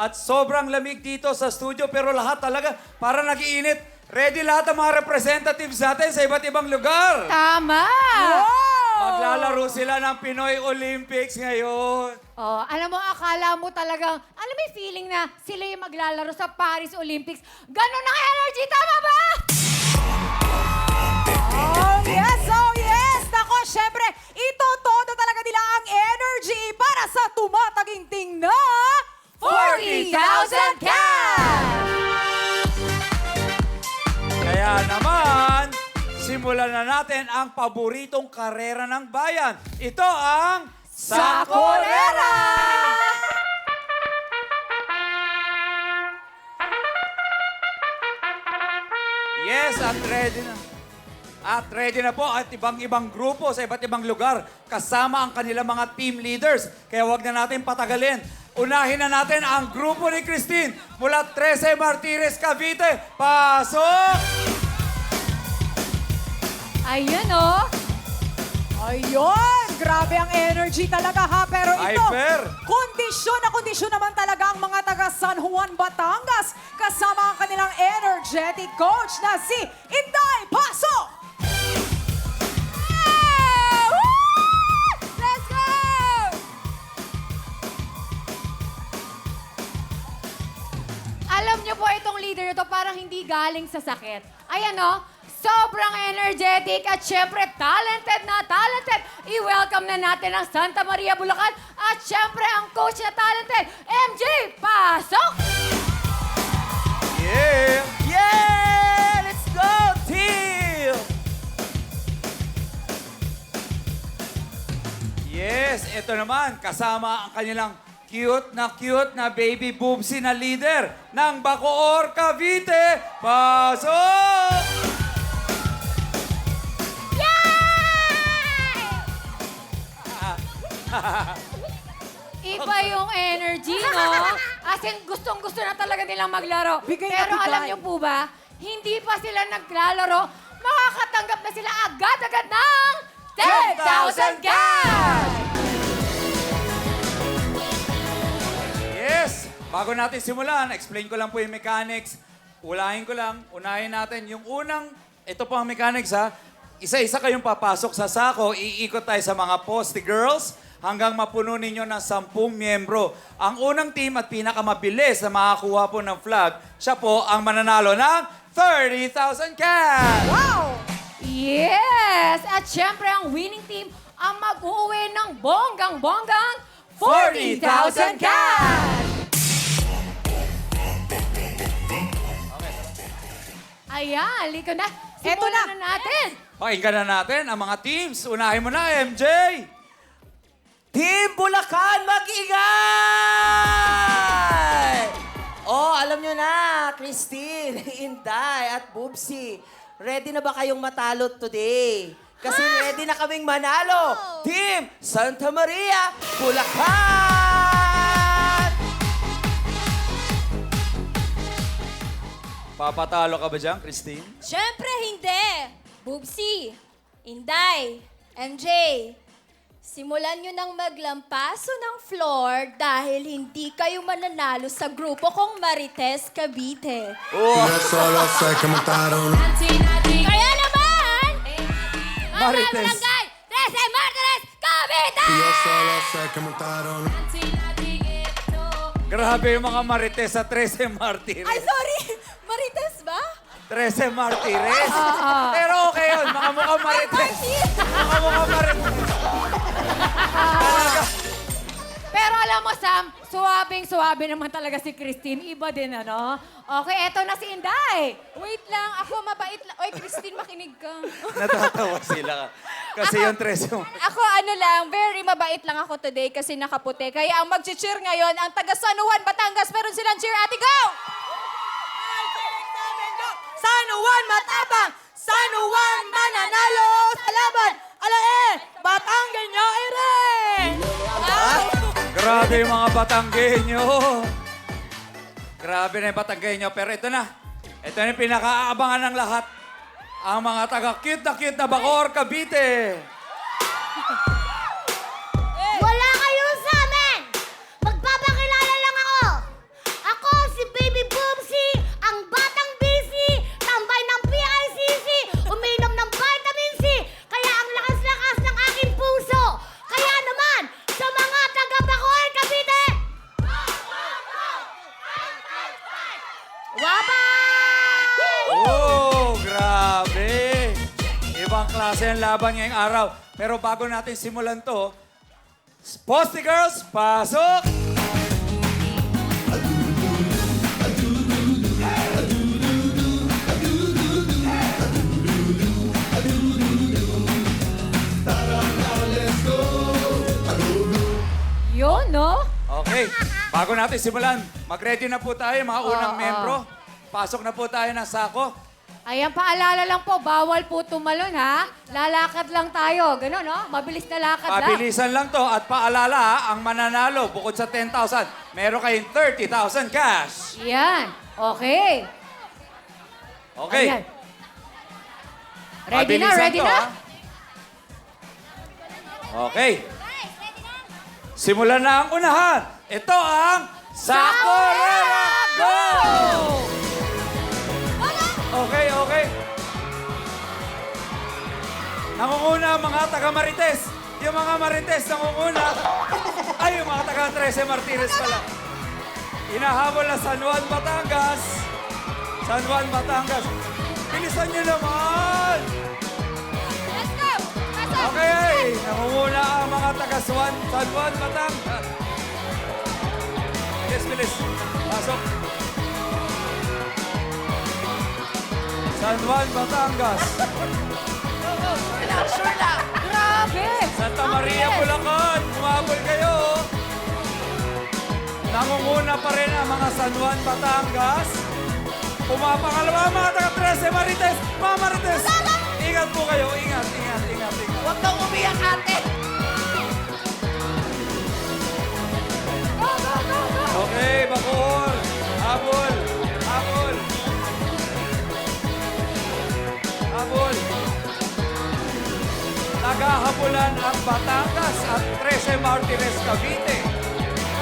At sobrang lamig dito sa studio pero lahat talaga para nagiinit. Ready lahat ang mga representatives natin sa iba't ibang lugar. Tama! Maglalaro sila ng Pinoy Olympics ngayon. Oh, alam mo, akala mo talagang, alam mo yung feeling na sila yung maglalaro sa Paris Olympics. Ganon ang energy, tama ba? Oh, yes! Oh, yes! Nako, syempre, ito simulan na natin ang paboritong karera ng bayan. Ito ang Sakorera! Yes, at ready na. At ready na po at ibang-ibang grupo sa iba't ibang lugar kasama ang kanilang mga team leaders. Kaya wag na natin patagalin. Unahin na natin ang grupo ni Christine mula 13 Martires, Cavite. Pasok! Ayun, oh. Ayun! Grabe ang energy talaga ha. Pero ito, Fer. kondisyon na kondisyon naman talaga ang mga taga San Juan, Batangas. Kasama ang kanilang energetic coach na si Inday Paso! Let's go! Alam niyo po, itong leader na to parang hindi galing sa sakit. Ayan o, sobrang energetic at syempre talented na talented. I-welcome na natin ang Santa Maria Bulacan at syempre ang coach na talented, MJ Pasok! Yeah! Yeah! Let's go, team! Yes, ito naman, kasama ang kanilang cute na cute na baby boobsy na leader ng Bacoor, Cavite. Pasok! Iba yung energy, no? As in, gustong-gusto na talaga nilang maglaro. Bigay na Pero bigay. alam niyo po ba, hindi pa sila naglalaro, makakatanggap na sila agad-agad ng 10,000 cash! Yes! Bago natin simulan, explain ko lang po yung mechanics. Ulahin ko lang, unahin natin yung unang, ito po ang mechanics ha. Isa-isa kayong papasok sa sako, iikot tayo sa mga poste girls hanggang mapuno ninyo ng sampung miyembro. Ang unang team at pinakamabilis na makakuha po ng flag, siya po ang mananalo ng 30,000 cash! Wow! Yes! At syempre, ang winning team ang mag-uwi ng bonggang-bonggang 40,000 cash! Ayan, liko na. Eto Simulan na. na natin. Pakinggan na natin ang mga teams. Unahin mo na, MJ! Team Bulacan, mag-ingay! Oh, alam nyo na, Christine, Inday, at Bubsy. Ready na ba kayong matalo today? Kasi ready na kaming manalo. Team Santa Maria, Bulacan! Papatalo ka ba dyan, Christine? Siyempre hindi! Bubsy, Inday, MJ, simulan nyo nang maglampaso ng floor dahil hindi kayo mananalo sa grupo kong Marites Cavite. Montaron. Kaya naman! Mga Marites. barangay, 13 Martires, Cavite! Grabe yung mga marites sa 13 Martires. Ay, sorry! Marites ba? 13 Martires? Pero okay yun, mga mukhang marites. Mga mukhang marites. Alam mo, Sam, suwabing-suwabe naman talaga si Christine. Iba din, ano? Okay, eto na si Inday. Wait lang, ako mabait lang. Oy, Christine, makinig ka. Natatawa sila. Kasi yung 13 Martires. Ako ano lang, very mabait lang ako today kasi nakaputi. Kaya ang mag-cheer ngayon, ang taga San Juan, Batangas, meron silang cheer. Ate, go! San Juan matapang! Grabe yung mga Batanggenyo. Grabe na yung Batanggenyo. Pero ito na. Ito na yung pinakaabangan ng lahat. Ang mga taga-cute na cute na Bacoor, Cavite. Laban ngayong araw. Pero bago natin simulan to, Posty Girls, pasok! Yun, no? Okay, bago natin simulan, mag-ready na po tayo, mga unang Oo. membro. Pasok na po tayo ng sako. Ayan, paalala lang po, bawal po tumalon, ha? Lalakad lang tayo. Ganun, no? Mabilis na lakad lang. Pabilisan lang to at paalala ha, ang mananalo bukod sa 10,000, meron kayong 30,000 cash. Yan. Okay. Okay. Ayan. Ready na, Pabilisan ready to, na? ha? Okay. Simulan na ang unahan. Ito ang Sakorera mga taga Marites. Yung mga Marites nangunguna. Ay, yung mga taga Trece Martires pala. Inahabol na San Juan, Batangas. San Juan, Batangas. Bilisan nyo naman! Let's go! Okay, nangunguna ang mga taga San Juan, Batangas. Bilis, bilis. Pasok. San Juan, Batangas. Grabe! Santa Maria. Bulacan. Umabol kayo. Nangunguna pa rin ang mga San Juan, Batangas. Pumapangalawa ang mga taga Trece Marites. Mga Marites, ingat po kayo. Ingat, ingat, ingat, ingat. Huwag kang umiyak, ate. Okay, Bacoor. Naghahabulan ang Batangas at 13 Martires Cavite.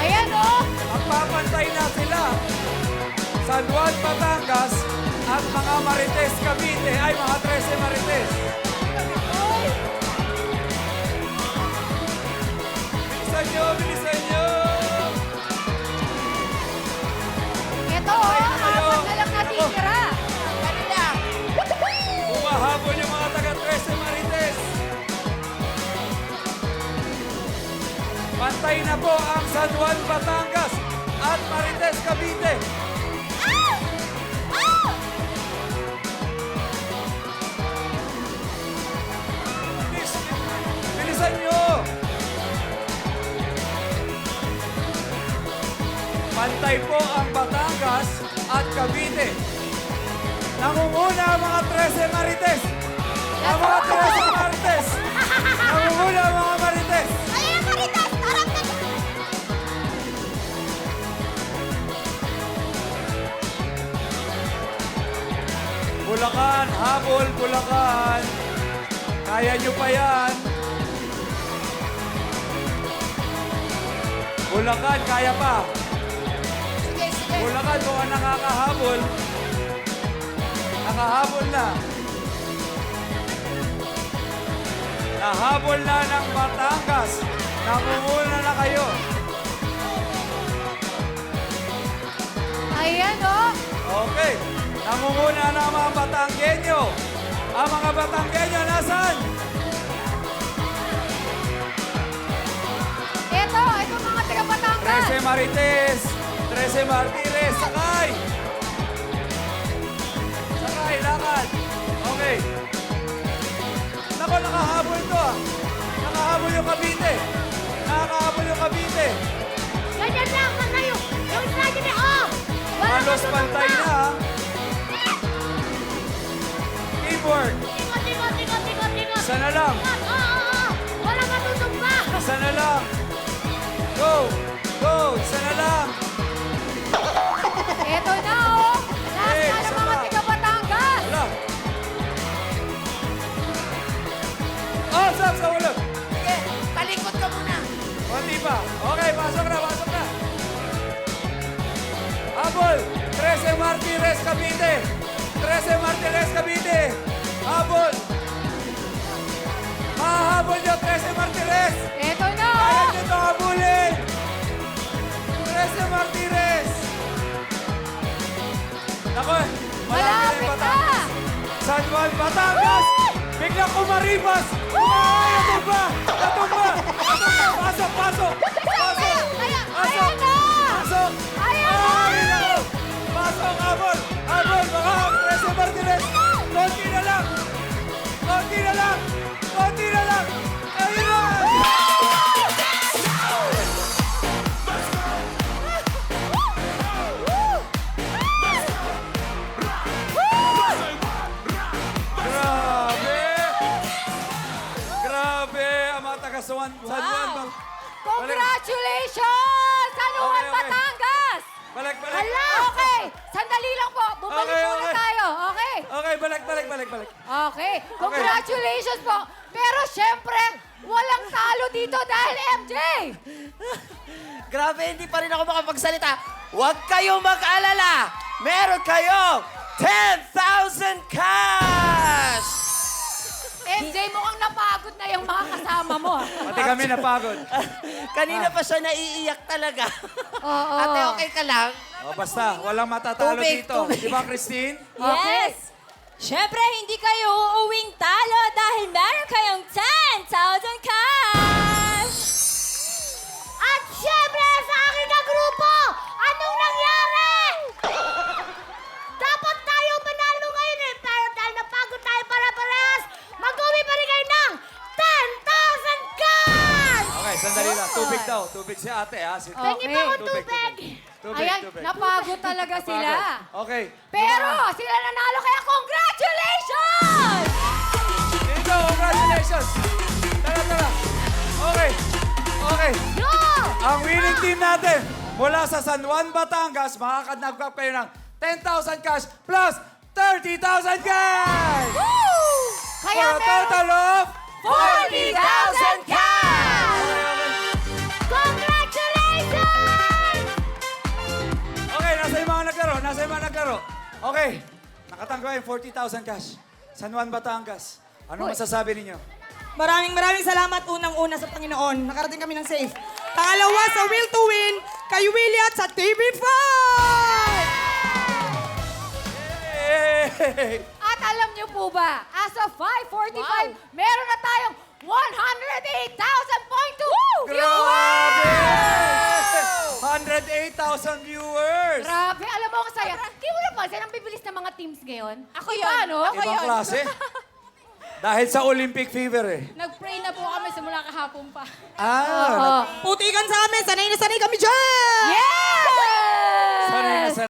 Ayan, oh! Magpapantay na sila. San Juan, Batangas at mga Marites Cavite ay mga 13 Marites. Bilisan nyo, bilisan nyo! Ito, oh! Ay, kayo. Apat na lang natitira. Pantay na po ang San Juan, Batangas at Marites Cavite. Pantay po ang Batangas at Cavite. Nangunguna ang mga Bulacan, habol, Bulacan. Kaya nyo pa yan. Bulacan, kaya pa. Sige, sige. Bulacan, mukhang nakakahabol. Nakahabol na. Nahabol na ng Batangas. Nangunguna na kayo. Ayan, oh! Okay. Nangunguna na ang mga Batanggenyo. Ang mga Batanggenyo, nasan? Ito, ito mga taga Batangas. 13 Marites. 13 Martires. Sakay. Sakay, lakad. Okay. Nako, nakahabol to ah. Nakahabol yung Cavite. Nakahabol yung Cavite. Ganyan lang, kayo. Yung slide niya, oh! Halos pantay na ah. Teamwork. Tingot, tingot, tingot, tingot, tingot. Isa na lang. Oo, oo, oo. Wala matutumba. Isa na lang. Go! Go! Isa na lang. Ito na, oh! Last Eh, na ng mga pa. taga Batangas. Wala. Oh, sab sa ulo. Sige, talikod ka muna. Konti pa. Okay, pasok na, pasok na. Habol. 13 Martires Cavite. 13 Martires Cavite. Habol! Mahabol niyo, Trece Martirez! Eto na! Kaya niyo ito habulin! Trece Martirez! Ako, malapit na! Batangas. San Juan, Batangas! Biglang kumaripas! Kumakaya mo ba? Mga taga San Juan. Wow! Congratulations! San Juan, Okay, okay. Batangas! Balik, balik! Hala! Okay, sandali lang po. Bumalik Okay, muna okay. tayo. Okay? Okay, balik, balik, balik, balik. Okay. Congratulations po. Pero syempre, walang talo dito dahil MJ. Grabe, hindi pa rin ako makapagsalita. Huwag kayong mag-alala. Meron kayong 10,000 cash! MJ, mukhang napagod na yung mga kasama mo. ah. Pati kami napagod. Kanina pa siya naiiyak talaga. Oo. Ate, okay ka lang? O basta, walang matatalo Tubig, dito. tubig. Di ba, Christine? Okay. Yes! Siyempre, hindi kayo uuwing talo dahil meron kayong 10,000 cash! Ate, ha? Si Pengi pa ako Tubig, tubig. Ayan, tubig. napagod talaga sila. Okay. Pero sila nanalo kaya congratulations! Dito, congratulations! Tara, tara. Okay. Okay. Yo! Ang winning team natin mula sa San Juan, Batangas, makakadnagkap kayo ng 10,000 cash plus 30,000 cash! Woo! Kaya For a meron total of 40,000 cash! Nasa yung mga naglaro. Okay, nakatanggap yung 40,000 cash. San Juan, Batangas. Ano masasabi ninyo? Maraming maraming salamat unang-una sa Panginoon. Nakarating kami ng safe. Pangalawa sa Will to Win, kay Willie at sa TV5! Yay! At alam niyo po ba, as of 5.45, meron na tayong 108,000.2 Grabe! viewers! 108,000 viewers! mo ako saya. Kaya mo pa, saan ang bibilis ng mga teams ngayon? Ako yun. Ano? Ako Ibang yun. klase. Dahil sa Olympic fever eh. Nag-pray na po kami simula kahapon pa. Ah. Oo. Putikan sa amin! Sanay na sanay kami dyan! Yes! Sana, sana.